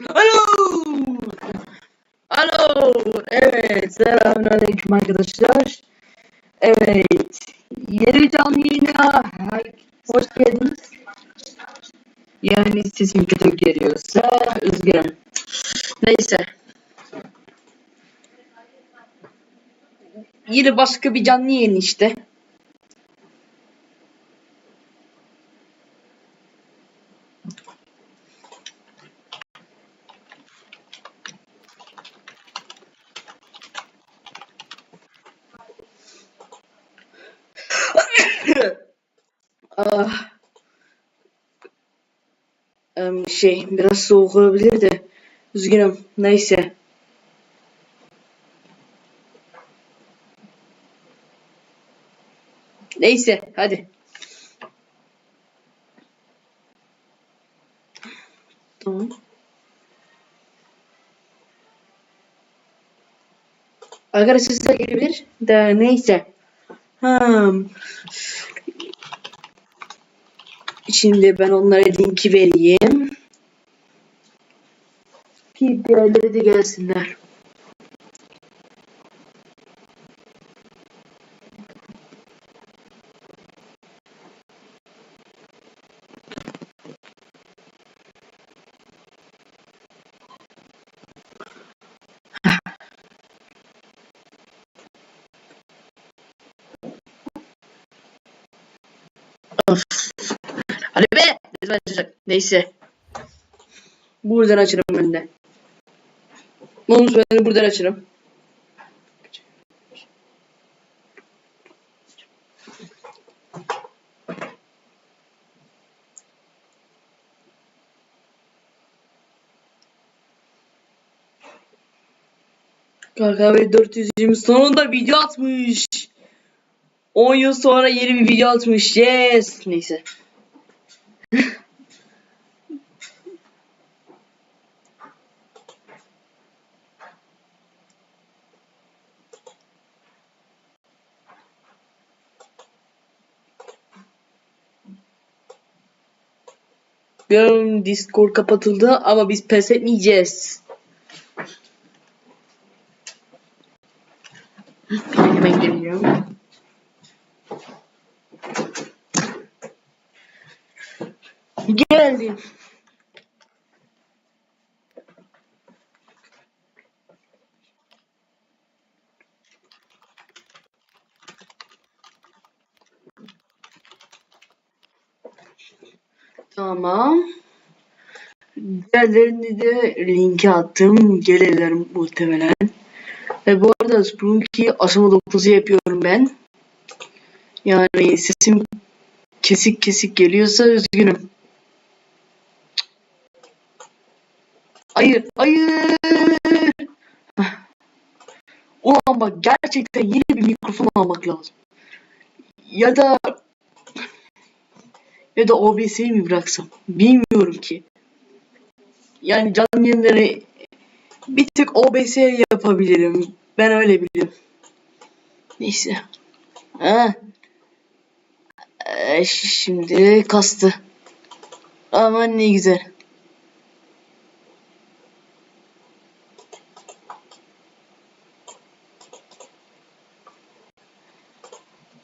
Alo. Alo. Evet. Selamünaleyküm arkadaşlar. Evet. Yeni canlı yayına hoş geldiniz. Yani sesim kötü geliyorsa üzgünüm. Neyse. Yine başka bir canlı yayın işte. Ah. Şey biraz soğuk olabilir de üzgünüm. Neyse. Neyse hadi. Tamam. Arkadaşlar gelebilir de neyse. Hmm. Şimdi ben onlara linki vereyim. Ki diğerleri de gelsinler. Hadi be! Ne zaman açacak? Neyse. Buradan açarım ben de. Olmuş ben buradan açarım. KKV 420 sonunda video atmış. 10 yıl sonra yeni bir video atmış. Yes. Neyse. Görün Discord kapatıldı ama biz pes etmeyeceğiz. Hemen geliyorum. Geldim. Tamam. Diğerlerini de linke attım. Gelirler muhtemelen. Ve bu arada Sprunky aşama 9'u yapıyorum ben. Yani sesim kesik kesik geliyorsa üzgünüm. Hayır, hayır. Ulan bak gerçekten yeni bir mikrofon almak lazım. Ya da ya da OBS'yi mi bıraksam? Bilmiyorum ki. Yani canlı yayınları bir tık OBS yapabilirim. Ben öyle biliyorum. Neyse. Ha. Ee, şimdi kastı. Aman ne güzel.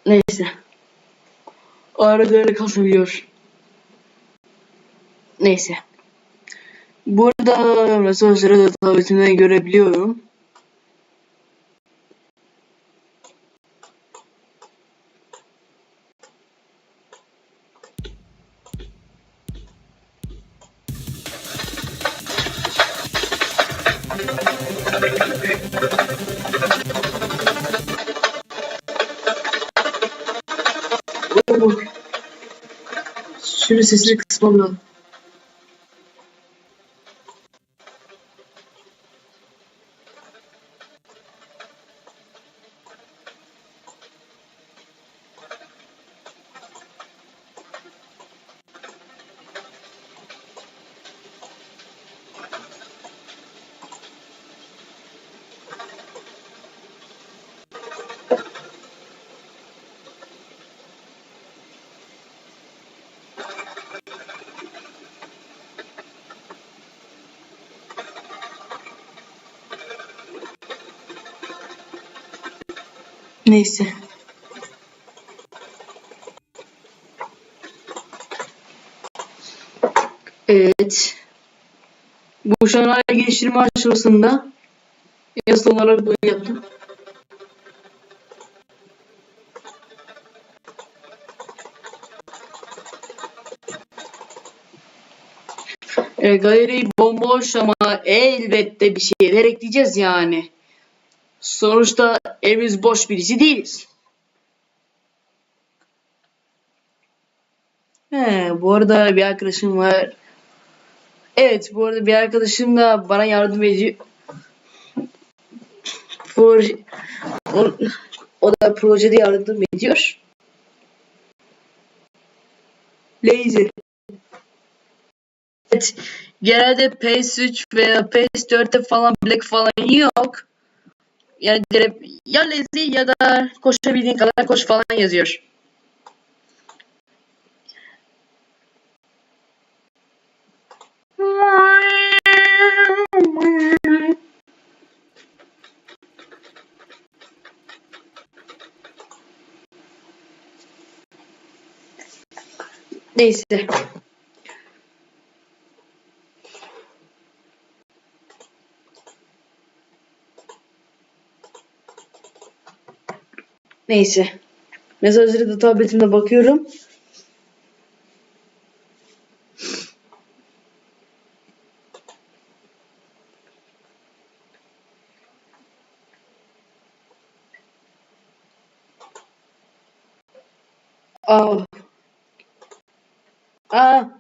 Neyse. Arada öyle kasabiliyor. Neyse. Burada mesajları da tabletimden görebiliyorum. Şunu sesini kısmam Neyse. Evet. Bu şu an hala geliştirme aşamasında. Yasal olarak bunu yaptım. E, galeri bomboş ama elbette bir şeyler ekleyeceğiz yani. Sonuçta evimiz boş birisi değiliz. He, bu arada bir arkadaşım var. Evet, bu arada bir arkadaşım da bana yardım ediyor. O, o da projede yardım ediyor. Lazy. Evet, genelde PS3 veya PS4'te falan Black falan yok. Yani ya lazy ya da koşabildiğin kadar koş falan yazıyor. Neyse. Neyse. Mesajları da tabletimde bakıyorum. Aa. Aa.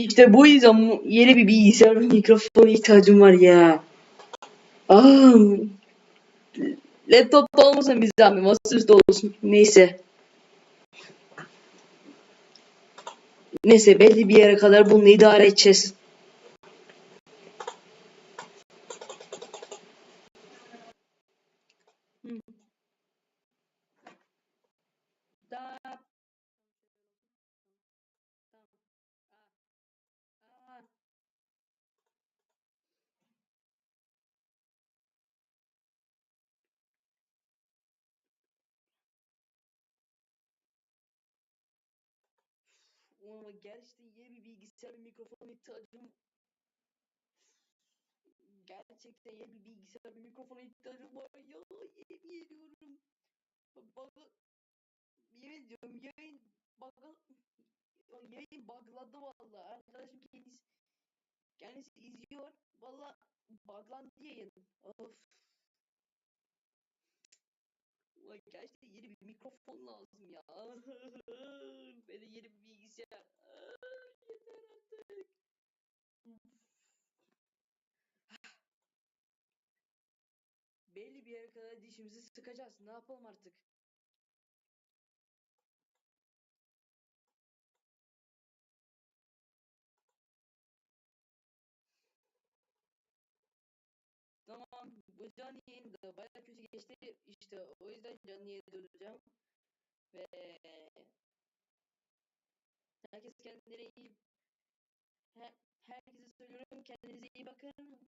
İşte bu yüzden yeni bir bilgisayar mikrofon ihtiyacım var ya. Aa, laptopta olmasın bir zahmet, masaüstü olsun. Neyse. Neyse belli bir yere kadar bunu idare edeceğiz. Ama gerçekten yeni bir bilgisayar ve mikrofon ihtiyacım gerçekten yeni bir bilgisayar ve mikrofon ihtiyacım var. Ya yemin ediyorum. Bug'ı yemin ediyorum yayın bug'ı yayın bug'ladı valla arkadaşım kendisi kendisi izliyor. Valla bug'landı yayın. Of Ulan gerçekten yeni bir mikrofon lazım ya. Ve de yeni bir bilgisayar. Yeter artık. Belli bir yere kadar dişimizi sıkacağız. Ne yapalım artık? Tamam. Bu canlı yayın da baya kötü geçti. İşte o yüzden canlı durduracağım. Ve herkes kendine iyi Her, herkese söylüyorum kendinize iyi bakın.